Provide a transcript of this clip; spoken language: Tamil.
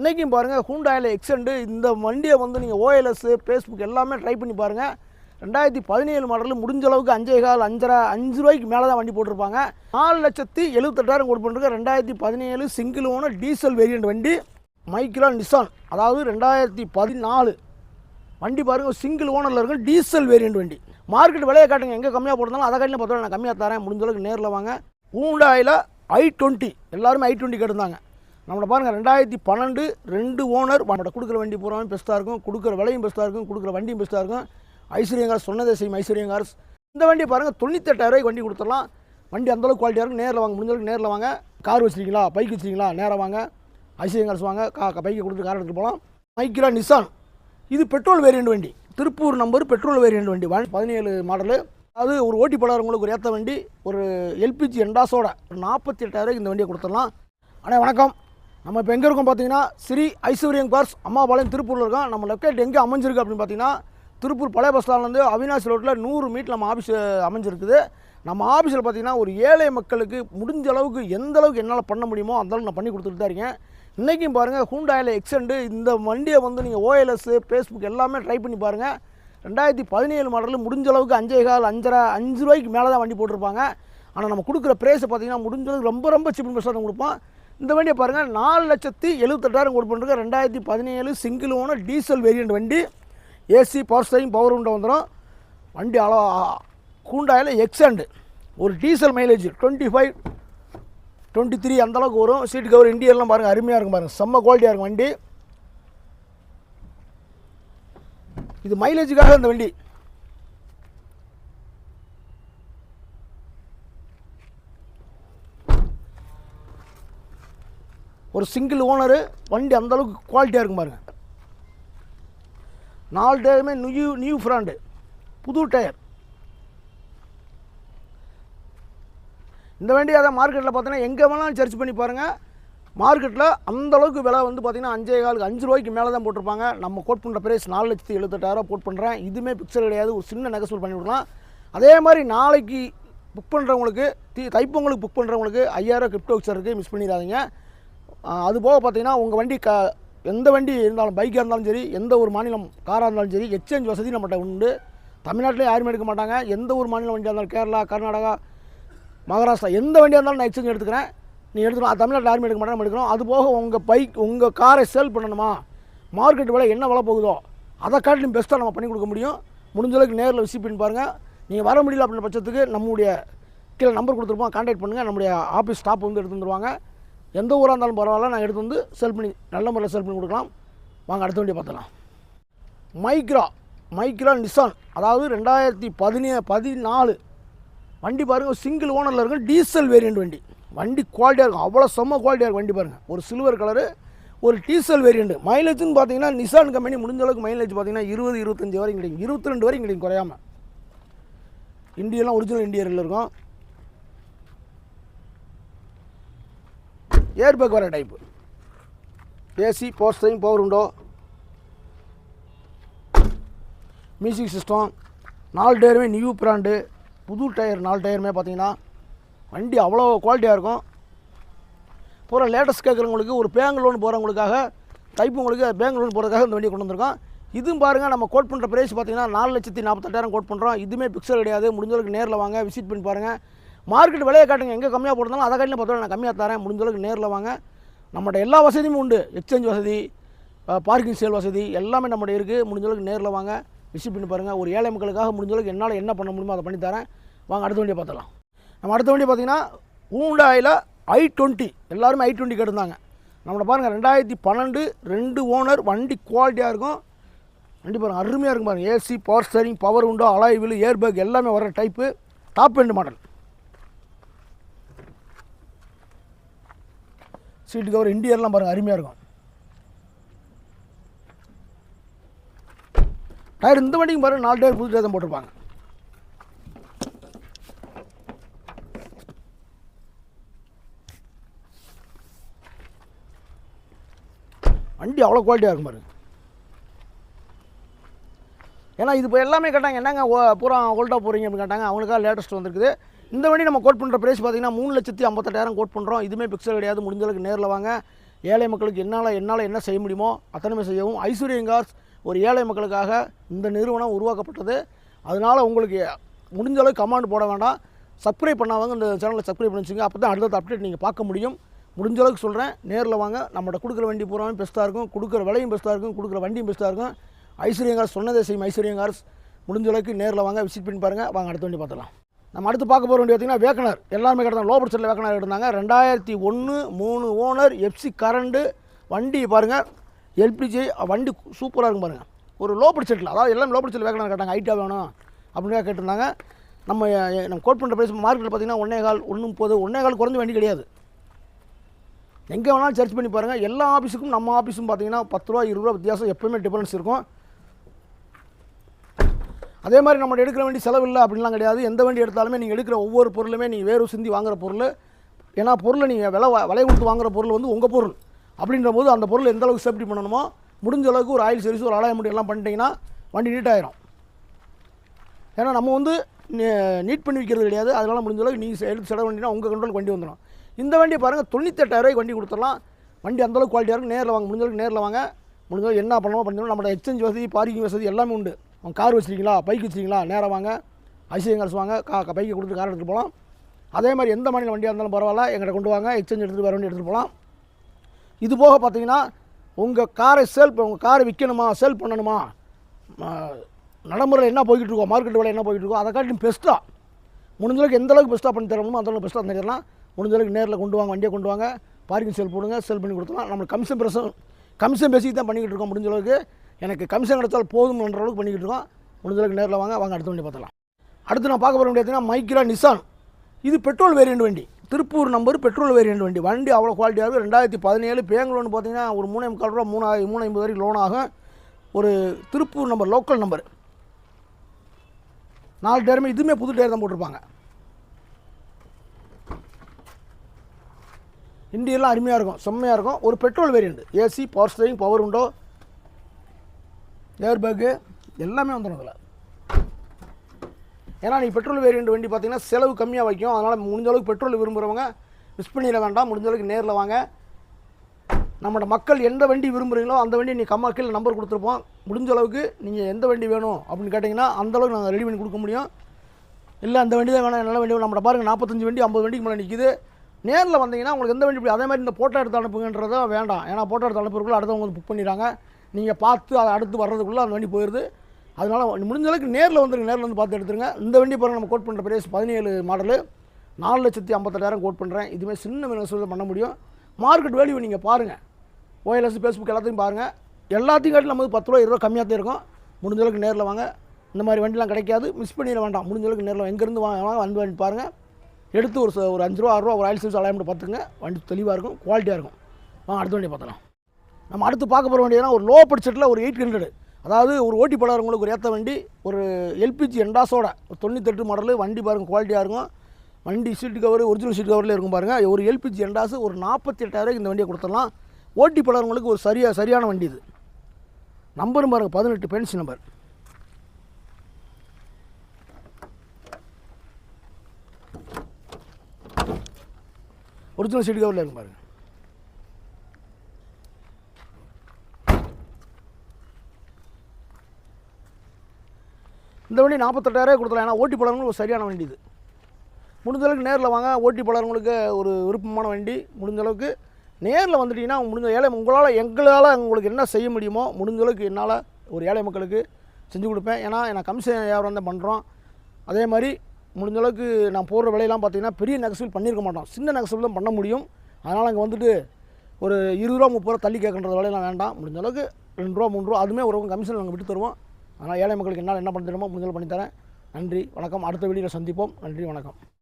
இன்றைக்கும் பாருங்கள் ஹூண்டாயில் எக்ஸெண்டு இந்த வண்டியை வந்து நீங்கள் ஓஎல்எஸ்ஸு ஃபேஸ்புக் எல்லாமே ட்ரை பண்ணி பாருங்கள் ரெண்டாயிரத்தி பதினேழு மாடலில் முடிஞ்ச அளவுக்கு அஞ்சே கால் அஞ்சரை அஞ்சு ரூபாய்க்கு மேலே தான் வண்டி போட்டிருப்பாங்க. நாலு லட்சத்தி எழுபத்தெட்டாயிரம் கொடுத்து ரெண்டாயிரத்தி பதினேழு சிங்கிள் ஓனர் டீசல் வேரியண்ட் வண்டி மைக்ரா நிசான் அதாவது ரெண்டாயிரத்தி பதினாலு. வண்டி பாருங்கள் சிங்கிள் ஓனரில் இருக்கும் டீசல் வேரியண்ட் வண்டி. மார்க்கெட் விலையை காட்டுங்க எங்கே கம்மியாக போட்டிருந்தாலும் அதை காட்டிலும் பார்த்தோம் நான் கம்மியாக தரேன் முடிஞ்ச அளவுக்கு நேரில் வாங்க. ஹூண்டாயில் ஐ டுவெண்ட்டி எல்லாருமே ஐ டுவெண்ட்டி கேட்டிருந்தாங்க. நம்மளை பாருங்கள் ரெண்டாயிரத்தி பன்னெண்டு ரெண்டு ஓனர் நம்மளோட கொடுக்குற வண்டி பூராமே பெஸ்ட்டாக இருக்கும். கொடுக்குற விலையும் பெஸ்ட்டாக இருக்கும். கொடுக்குற வண்டியும் பெஸ்ட்டாக இருக்கும். ஐஸ்வர்யங்கார்ஸ் சொன்னதே செய்யும் ஐஸ்வர்யங்கார்ஸ் இந்த வண்டி பாருங்கள் தொண்ணூத்தெட்டாயிரூவாய்க்கு வண்டி கொடுத்துடலாம். வண்டி அந்தளவுக்கு குவாலிட்டியாக இருக்கும். நேரில் வாங்க முடிஞ்சளவுக்கு நேரில் வாங்க. கார் வச்சுருக்கீங்களா? பைக் வச்சுருக்கீங்களா? நேராக வாங்க. ஐஸ்வர்யங்கார்ஸ் வாங்க. கா பைக்கை கொடுத்து கார் எடுத்துகிட்டு போகலாம். மைக்கிலா நிசான் இது பெட்ரோல் வேரியண்ட் வண்டி. திருப்பூர் நம்பர் பெட்ரோல் வேரியண்ட் வண்டி. வண்டி பதினேழு மாடலு அது ஒரு ஓட்டி போடாதவங்களுக்கு ஒரு ஏற்ற வண்டி. ஒரு எல்பிஜி எண்டாஸோட ஒரு நாற்பத்தி எட்டாயிரம் இந்த வண்டியை கொடுத்துடலாம். அண்ணே வணக்கம். நம்ம இப்போ எங்கே இருக்கோம் பார்த்தீங்கன்னா ஸ்ரீ ஐஸ்வர்யம் கார்ஸ் அம்மாபாளையம் திருப்பூரில் இருக்கோம். நம்ம லொக்கேட் எங்கே அமைஞ்சிருக்கு அப்படின்னு பார்த்தீங்கன்னா திருப்பூர் பழைய பஸ் ஸ்டாண்ட்லேருந்து அவினாசி ரோட்டில் நூறு மீட்டர் நம்ம ஆஃபீஸ் அமைஞ்சிருக்குது. நம்ம ஆஃபீஸில் பார்த்தீங்கன்னா ஒரு ஏழை மக்களுக்கு முடிஞ்ச அளவுக்கு எந்த அளவுக்கு என்னால் பண்ண முடியுமோ அந்தளவுக்கு நான் பண்ணி கொடுத்துட்டு தான் இருக்கேன். இன்றைக்கும் பாருங்கள் ஹூண்டாயில் எக்ஸண்டு இந்த வண்டியை வந்து நீங்கள் ஓஎல்எஸ் ஃபேஸ்புக் எல்லாமே ட்ரை பண்ணி பாருங்கள் ரெண்டாயிரத்தி பதினேழு மாடலில் முடிஞ்ச அளவுக்கு அஞ்சே கால் அஞ்சரை அஞ்சு ரூபாய்க்கு மேலே தான் வண்டி போட்டிருப்பாங்க. ஆனால் நம்ம கொடுக்குற ப்ரைஸை பார்த்தீங்கன்னா முடிஞ்சளவுக்கு ரொம்ப ரொம்ப சீப் பெஸ்ட்டாக தான் கொடுப்போம். இந்த வண்டியை பாருங்கள் நாலு லட்சத்தி எழுபத்தெட்டாயிரம் கொடுப்போம் ரெண்டாயிரத்தி பதினேழு சிங்கிள் ஓனர் டீசல் வேரியண்ட் வண்டி. AC power steering power window வந்துடும் வண்டி அளவு கூண்டாயில் எக்ஸாண்டு ஒரு diesel mileage twenty five twenty three அந்தளவுக்கு வரும் சீட் கவர் இண்டியர்லாம் பாருங்கள் அருமையாக இருக்கும் பாருங்கள் செம்ம குவாலிட்டியாக இருக்கும் வண்டி. இது மைலேஜுக்காக இந்த வண்டி. ஒரு சிங்கிள் ஓனரு வண்டி அந்த அளவுக்கு குவாலிட்டியாக இருக்கும் பாருங்கள் நாலு டயருமே நியூ நியூ ஃப்ராண்டு புது டயர் இந்த வண்டி அதை மார்க்கெட்டில் பார்த்தீங்கன்னா எங்கே வேணாலும் சர்ச் பண்ணி பாருங்கள் மார்க்கெட்டில் அந்த அளவுக்கு விலை வந்து பார்த்தீங்கன்னா அஞ்சே காலுக்கு அஞ்சு ரூபாய்க்கு மேலே தான் போட்டிருப்பாங்க. நம்ம கோட் பண்ணுற பிரைஸ் நாலு லட்சத்தி எழுபத்தெட்டாயிரம் கோட் பண்ணுறேன் இதுவுமே பிக்சர் கிடையாது. ஒரு சின்ன நெகசூல் பண்ணி விடலாம் அதே மாதிரி நாளைக்கு புக் பண்ணுறவங்களுக்கு தி தைப்பொங்கலுக்கு புக் பண்ணுறவங்களுக்கு ஐயாயிரம் கிரிப்டோ வச்சருக்கு மிஸ் பண்ணிடாதீங்க. அது போக பார்த்தீங்கன்னா உங்கள் வண்டி க எந்த வண்டி இருந்தாலும் பைக்காக இருந்தாலும் சரி எந்த ஒரு மாநிலம் காராக இருந்தாலும் சரி எக்ஸ்சேஞ்ச் வசதி நம்மகிட்ட உண்டு. தமிழ்நாட்டிலே யாருமே எடுக்க மாட்டாங்க. எந்த ஒரு மாநிலம் வண்டியாக இருந்தாலும் கேரளா கர்நாடகா மகாராஷ்டிரா எந்த வண்டியாக இருந்தாலும் நான் எக்ஸ்சேஞ்ச் எடுத்துக்கிறேன். நீ எடுத்துக்கலாம். தமிழ்நாட்டில் யாருமே எடுக்க மாட்டேன் நம்ம எடுக்கிறோம். அது போக உங்கள் பைக் உங்கள் காரை சேல் பண்ணணுமா? மார்க்கெட் விலை என்ன விலை போகுதோ அதை காட்டிலும் பெஸ்ட்டாக நம்ம பண்ணி கொடுக்க முடியும். முடிஞ்ச அளவுக்கு நேரில் விசிட் பண்ணி பாருங்கள் நீங்கள் வர முடியல அப்படின்ற பட்சத்துக்கு நம்முடைய கீழே நம்பர் கொடுத்துருப்போம். கான்டாக்ட் பண்ணுங்கள் நம்முடைய ஆஃபீஸ் ஸ்டாஃப் வந்து எடுத்து வந்துடுவாங்க எந்த ஊராக இருந்தாலும் பரவாயில்ல நான் எடுத்து வந்து செல் பண்ணி நல்ல முறையில் செல் பண்ணி கொடுக்கலாம். வாங்க அடுத்த வண்டியை பார்த்துக்கலாம் மைக்ரா மைக்ரா நிசான் அதாவது ரெண்டாயிரத்தி பதினே பதினாலு. வண்டி பாருங்கள் சிங்கிள் ஓனரில் இருக்கும் டீசல் வேரியண்ட் வண்டி. வண்டி குவாலிட்டியாக இருக்கும். அவ்வளோ செம்ம குவாலிட்டியாக இருக்கும் வண்டி பாருங்கள் ஒரு சில்வர் கலரு ஒரு டீசல் வேரியண்ட் மைலேஜ்னு பார்த்தீங்கன்னா நிசான் கம்பெனி முடிஞ்ச அளவுக்கு மைலேஜ் பார்த்தீங்கன்னா இருபது இருபத்தஞ்சி வரைக்கும் கிடைக்கும். இருபத்தி ரெண்டு வரைக்கும் கிடைக்கும் குறையாமல் இண்டியெல்லாம் ஒரிஜினல் இண்டியரில் இருக்கும். ஏர் பேக் வர type. AC power steering power உண்டோ மியூசிக் சிஸ்டம் நாலு டயருமே நியூ பிராண்டு புது டயர் நாலு டயருமே பார்த்தீங்கன்னா வண்டி அவ்வளோ குவாலிட்டியாக இருக்கும். பூரா லேட்டஸ்ட் கேட்குறவங்களுக்கு ஒரு பேங்க் லோன் போகிறவங்களுக்காக தைப்பவங்களுக்கு பேங்க் லோன் போகிறதுக்காக இந்த வண்டியை கொண்டு வந்திருக்கோம். இதுவும் பாருங்கள் நம்ம கோட் பண்ணுற ப்ரைஸ் பார்த்தீங்கன்னா நாலு லட்சத்தி நாற்பத்தெட்டாயிரம் கோட் பண்ணுறோம் இதுவுமே பிக்சர் கிடையாது. முடிஞ்சளவுக்கு நேரில் வாங்க விசிட் பண்ணி பாருங்கள் மார்க்கெட் விலையை காட்டுங்க. எங்கே கம்மியாக போட்டிருந்தாலும் அதை காட்டிலும் பத்து நான் கம்மியாக தரேன். முடிஞ்சளவுக்கு நேரில் வாங்க. நம்மகிட்ட எல்லா வசதியும் உண்டு. எக்ஸ்சேஞ்ச் வசதி பார்க்கிங் சேல் வசதி எல்லாமே நம்மகிட்ட இருக்குது முடிஞ்சளவுக்கு நேரில் வாங்க. விசிட் பண்ணி பாருங்கள் ஒரு ஏழை மக்களுக்காக முடிஞ்சளவுக்கு என்னால் என்ன பண்ண முடியுமோ அதை பண்ணித்தரேன் வாங்க அடுத்த வண்டியை பார்த்துலாம் நம்ம அடுத்த வண்டி பார்த்தீங்கன்னா ஊண்டாயில் ஐ டுவெண்ட்டி எல்லாருமே ஐ டுவெண்ட்டி கேட்டிருந்தாங்க. நம்மளை பாருங்கள் ரெண்டாயிரத்தி பன்னெண்டு ரெண்டு ஓனர் வண்டி குவாலிட்டியாக இருக்கும். வண்டி பாருங்கள் அருமையாக இருக்கும் பாருங்கள் AC power steering power window alloy wheel air bag எல்லாமே வர type top end model seat cover இன்டீரியர்லாம் பாருங்கள் அருமையாக இருக்கும். டயர் இந்த வண்டிக்கும் பாருங்கள் நாலு டயர் புது டயர் தான் போட்டிருப்பாங்க. வண்டி அவ்வளோ குவாலிட்டியாக இருக்கும் பாருங்க. ஏன்னா இது இப்போ எல்லாமே கேட்டாங்க என்னங்க ஓ- பூரா ஓல்டாக போகிறீங்க அப்படின்னு கேட்டாங்க அவங்களுக்காக லேட்டஸ்ட் வந்திருக்குது. இந்த வண்டி நம்ம கோட் பண்ணுற ப்ரைஸ் பார்த்தீங்கன்னா மூணு லட்சத்தி ஐம்பத்தெட்டாயிரம் கோட் பண்ணுறோம் இதுவுமே பிக்சல் கிடையாது. முடிஞ்சளவுக்கு நேரில் வாங்க. ஏழை மக்களுக்கு என்னால் என்னால் என்ன செய்ய முடியுமோ அத்தனைமே செய்யவும். ஐஸ்வர்யம் கார்ஸ் ஒரு ஏழை மக்களுக்காக இந்த நிறுவனம் உருவாக்கப்பட்டது. அதனால் உங்களுக்கு முடிஞ்சளவுக்கு கமாண்ட் போட வேண்டாம். சப்ஸ்கிரைப் பண்ணாதவங்க இந்த சேனலை சப்ஸ்கிரைப் பண்ணி வச்சுங்க அப்போ தான் அடுத்த அப்டேட் நீங்கள் பார்க்க முடியும். முடிஞ்ச அளவுக்கு சொல்கிறேன் நேரில் வாங்க. நம்மகிட்ட கொடுக்குற வண்டி பூராமே பெஸ்ட்டாக இருக்கும். கொடுக்குற விலையும் பெஸ்ட்டாக இருக்கும். கொடுக்குற வண்டியும் பெஸ்ட்டாக இருக்கும். ஐஸ்வர்யம் கார்ஸ் சொன்னதே செய்யும் ஐஸ்வர்யம் கார்ஸ் முடிஞ்ச அளவுக்கு நேரில் வாங்க. விசிட் பண்ணி பாருங்கள் வாங்க அடுத்த வண்டி பார்த்துலாம் நம்ம அடுத்து பார்க்க போகிற வேண்டிய பார்த்தீங்கன்னா வேக்கனர். எல்லாருமே கிடந்தாங்க லோ பட்ஜெட்டில் வேக்கனர் இருந்தாங்க. ரெண்டாயிரத்தி ஒன்று மூணு ஓனர் எஃப்சி கரண்டு வண்டி பாருங்கள் எல்பிஜி வண்டி சூப்பராக இருக்கும் பாருங்கள் ஒரு லோ பட்ஜெட்டில் அதாவது எல்லாம் லோ பட்ஜெட்டில் வேக்கனர் கேட்டாங்க. ஐடியா வேணும் அப்படின்னு கேட்டிருந்தாங்க. நம்ம நம்ம கோட் பண்ணுற ப்ரைஸ் மார்க்கெட்டில் பார்த்தீங்கன்னா ஒன்றே கால் ஒன்று முப்பது ஒன்றே கால் குறைஞ்ச வண்டி கிடையாது. எங்கே வேணாலும் சர்ச் பண்ணி பாருங்கள் எல்லா ஆஃபீஸுக்கும் நம்ம ஆஃபீஸும் பார்த்தீங்கன்னா பத்து ரூபா இருபது ரூபா வித்தியாசம் எப்போயுமே டிஃபரன்ஸ் இருக்கும். அதே மாதிரி நம்ம எடுக்கிற வண்டி செலவில்லை அப்படின்லாம் கிடையாது. எந்த வண்டி எடுத்தாலுமே நீங்கள் எடுக்கிற ஒவ்வொரு பொருளுமே நீங்கள் வேறு சிந்தி வாங்குற பொருள். ஏன்னா பொருளை நீங்கள் விலை விலை கொடுத்து வாங்குற பொருள் வந்து உங்கள் பொருள். அப்படின்ற போது அந்த பொருள் எந்த அளவுக்கு சேஃப்டி பண்ணணுமோ முடிஞ்ச அளவுக்கு ஒரு ஆயில் சர்வீஸ் ஒரு அலாய முடி எல்லாம் பண்ணிட்டீங்கன்னா வண்டி நீட் ஆயிரும். ஏன்னா நம்ம வந்து நீட் பண்ணி வைக்கிறது கிடையாது. அதனால் முடிஞ்ச அளவுக்கு நீங்கள் எடுத்து செலவு வண்டினா உங்கள் கண்ட்ரோலுக்கு வண்டி வந்துடும் இந்த வண்டியை பாருங்கள் தொண்ணூத்தெட்டாயிரூவாய்க்கு வண்டி கொடுத்துடலாம். வண்டி அந்தளவுக்கு குவாலிட்டியாக இருக்கும் நேரில் வாங்க முடிஞ்ச அளவுக்கு நேரில் வாங்க. முடிஞ்சளவுக்கு என்ன பண்ணணுமோ பண்ணணும் நம்மளோட எக்ஸ்சேஞ்ச் வசதி பார்க்கிங் வசதி எல்லாமே உண்டு. அவங்க கார் வச்சிருக்கீங்களா? பைக் வச்சிருக்கீங்களா? நேராக வாங்க. ஐசிஐ கார்ஸ் வாங்க கா பைக்கை கொடுத்து கார் எடுத்துகிட்டு போகலாம். அதே மாதிரி எந்த மாநில வண்டியாக இருந்தாலும் பரவாயில்ல. எங்கிட்ட கொண்டு வாங்க. எக்ஸ்சேஞ்ச் எடுத்துகிட்டு வர வண்டி எடுத்துகிட்டு போகலாம். இது போக பார்த்தீங்கன்னா உங்கள் காரை சேல் உங்கள் காரை விற்கணுமா சேல் பண்ணணுமா? நடைமுறையில் என்ன போய்கிட்டு இருக்கோம் மார்க்கெட் விலை என்ன போய்கிட்டு இருக்கோ அதை காட்டிலும் பெஸ்ட்டாக முடிஞ்சளவுக்கு எந்தளவுக்கு எந்த அளவுக்கு பெஸ்ட்டாக பண்ணி தரணுமோ அந்த அளவுக்கு பெஸ்ட்டாக தந்துடலாம் முடிஞ்சளவுக்கு நேரில் கொண்டு வாங்க வண்டியை கொண்டு வாங்க. பார்க்கிங் சேல் போடுங்க சேல் பண்ணி கொடுத்துலாம் நம்மளுக்கு கமிஷன் பிரசம் கமிஷன் பேசி தான் பண்ணிக்கிட்டு இருக்கோம் முடிஞ்சளவுக்கு எனக்கு கமிஷன் கிடைச்சால் போதும்ன்ற அளவுக்கு பண்ணிக்கிட்டு இருக்கோம். முடிஞ்சளவுக்கு நேரில் வாங்க வாங்க அடுத்த வண்டி பார்த்தலாம் அடுத்து நான் பார்க்க போகிற வண்டி பார்த்தீங்கன்னா மைக்ரா நிசான் இது பெட்ரோல் வேரியண்ட் வண்டி. திருப்பூர் நம்பர் பெட்ரோல் வேரியண்ட் வண்டி. வண்டி அவ்வளோ குவாலிட்டியாக இருக்கும் ரெண்டாயிரத்தி பதினேழு பேங்க் லோன் பார்த்தீங்கன்னா ஒரு மூணு முக்கால் ரூபா மூணாயிரம் மூணு ஐம்பது வரைக்கும் லோன் ஆகும். ஒரு திருப்பூர் நம்பர் லோக்கல் நம்பர் நாலு டேருமே இதுவுமே புது டேர் தான் போட்டிருப்பாங்க. இண்டியெல்லாம் அருமையாக இருக்கும் செம்மையாக இருக்கும். ஒரு petrol variant AC power steering power window air bag எல்லாமே வந்துடும் அதில். ஏன்னா நீ பெட்ரோல் வேரியண்ட் வண்டி பார்த்தீங்கன்னா செலவு கம்மியாக வைக்கும். அதனால் முடிஞ்ச அளவுக்கு பெட்ரோல் விரும்புகிறவங்க மிஸ் பண்ணிட வேண்டாம். முடிஞ்ச அளவுக்கு நேரில் வாங்க. நம்மளோட மக்கள் எந்த வண்டி விரும்புகிறீங்களோ அந்த வண்டி நீ கம்மா கீழே நம்பர் கொடுத்துருப்போம். முடிஞ்ச அளவுக்கு நீங்கள் எந்த வண்டி வேணும் அப்படின்னு கேட்டிங்கன்னா அந்தளவுக்கு நாங்கள் ரெடி பண்ணி கொடுக்க முடியும். இல்லை அந்த வண்டி தான் வேணும் நல்ல வண்டி வேணும். நம்மள பாருங்கள் நாற்பத்தஞ்சு வண்டி ஐம்பது வண்டிக்கு மேலே நிற்கிது நேரில் வந்தீங்கன்னா உங்களுக்கு எந்த வண்டி அதே மாதிரி இந்த போட்டோ எடுத்து அனுப்புங்கன்றதை வேண்டாம். ஏன்னா போட்டோ எடுத்து அனுப்புறதுக்குள்ள அடுத்தவங்க புக் பண்ணிடுறாங்க. நீங்கள் பார்த்து அதை அடுத்து வர்றதுக்குள்ளே அந்த வண்டி போயிடுது அதனால் முடிஞ்ச அளவுக்கு நேரில் வந்துருங்க. நேரில் வந்து பார்த்து எடுத்துருங்க. இந்த வண்டி பாருங்கள் நம்ம கோட் பண்ணுற பிரைஸ் பதினேழு மாடலு நாலு லட்சத்தி ஐம்பத்தெட்டாயிரம் கோட் பண்ணுறேன் இதுவுமே சின்ன மினசூரில் பண்ண முடியும். மார்க்கெட் வேல்யூ நீங்கள் பாருங்கள் ஓஎல்எஸ் ஃபேஸ்புக் எல்லாத்தையும் பாருங்கள் எல்லாத்தையும் காட்டி நமக்கு பத்து ரூபா இருபது ரூபா கம்மியாக தான் இருக்கும். முடிஞ்ச அளவுக்கு நேரில் வாங்க. இந்த மாதிரி வண்டிலாம் கிடைக்காது. மிஸ் பண்ணிட வேண்டாம். முடிஞ்ச அளவுக்கு நேரில் எங்கேருந்து வாங்க வாங்க வந்து வண்டி பாருங்கள் எடுத்து ஒரு ஒரு அஞ்சு ரூபா ஆறு ரூபா ஒரு ஆயில் சர்வீஸ் அலையமெண்ட் பார்த்துங்க வண்டி தெளிவாக இருக்கும் குவாலிட்டியாக இருக்கும். வாங்க அடுத்த வண்டி பார்த்தலாம் நம்ம அடுத்து பார்க்க போகிற வேண்டியதுனா ஒரு லோ பட்ஜெட்டில் ஒரு எயிட் ஹண்ட்ரட் அதாவது ஒரு ஓட்டி போடாதவங்களுக்கு ஒரு ஏற்ற வண்டி ஒரு எல்பிஜி எண்டாஸோட ஒரு தொண்ணூத்தெட்டு மாடலு வண்டி பாருங்கள் குவாலிட்டியாக இருக்கும். வண்டி சீட்டு கவர் ஒரிஜினல் சீட் கவரில் இருக்கும் பாருங்கள் ஒரு எல்பிஜி எண்டாஸ் ஒரு நாற்பத்தி எட்டாயிரம் இந்த வண்டியை கொடுத்துடலாம். ஓட்டி போடாதவங்களுக்கு ஒரு சரியாக சரியான வண்டி இது. நம்பரும் பாருங்கள் பதினெட்டு பென்சி நம்பர் ஒரிஜினல் சீட் கவரில் இருக்கும் பாருங்கள் இந்த வண்டி நாற்பத்தெட்டாயிரம் கொடுத்தலாம் ஏன்னா ஓட்டி போடுறவங்களுக்கு ஒரு சரியான வண்டி இது. முடிஞ்சளவுக்கு நேரில் வாங்க ஓட்டி போடுறவங்களுக்கு ஒரு விருப்பமான வண்டி. முடிஞ்சளவுக்கு நேரில் வந்துட்டிங்கன்னா முடிஞ்ச ஏழை உங்களால் எங்களால் உங்களுக்கு என்ன செய்ய முடியுமோ முடிஞ்சளவுக்கு என்னால் ஒரு ஏழை மக்களுக்கு செஞ்சு கொடுப்பேன். ஏன்னா நான் கமிஷன் வியாபாரம் தான் பண்ணுறோம் அதே மாதிரி முடிஞ்ச அளவுக்கு நான் போடுற விலையெல்லாம் பார்த்தீங்கன்னா பெரிய நெகசில் பண்ணியிருக்க மாட்டோம். சின்ன நெகசில் தான் பண்ண முடியும். அதனால் அங்கே வந்துட்டு ஒரு இருபது ரூபா முப்பது ரூபா தள்ளி கேட்குற விலையெல்லாம் வேண்டாம் முடிஞ்சளவுக்கு ரெண்டு ரூபா மூணு ரூபா அதுவுமே ஒரு கமிஷன் நாங்கள் விட்டு தருவோம். ஆனால் ஏழை மக்களுக்கு என்னால் என்ன பண்ண தெரியுமோ பண்ணித்தரேன். நன்றி வணக்கம். அடுத்த வீடியோவில் சந்திப்போம். நன்றி வணக்கம்.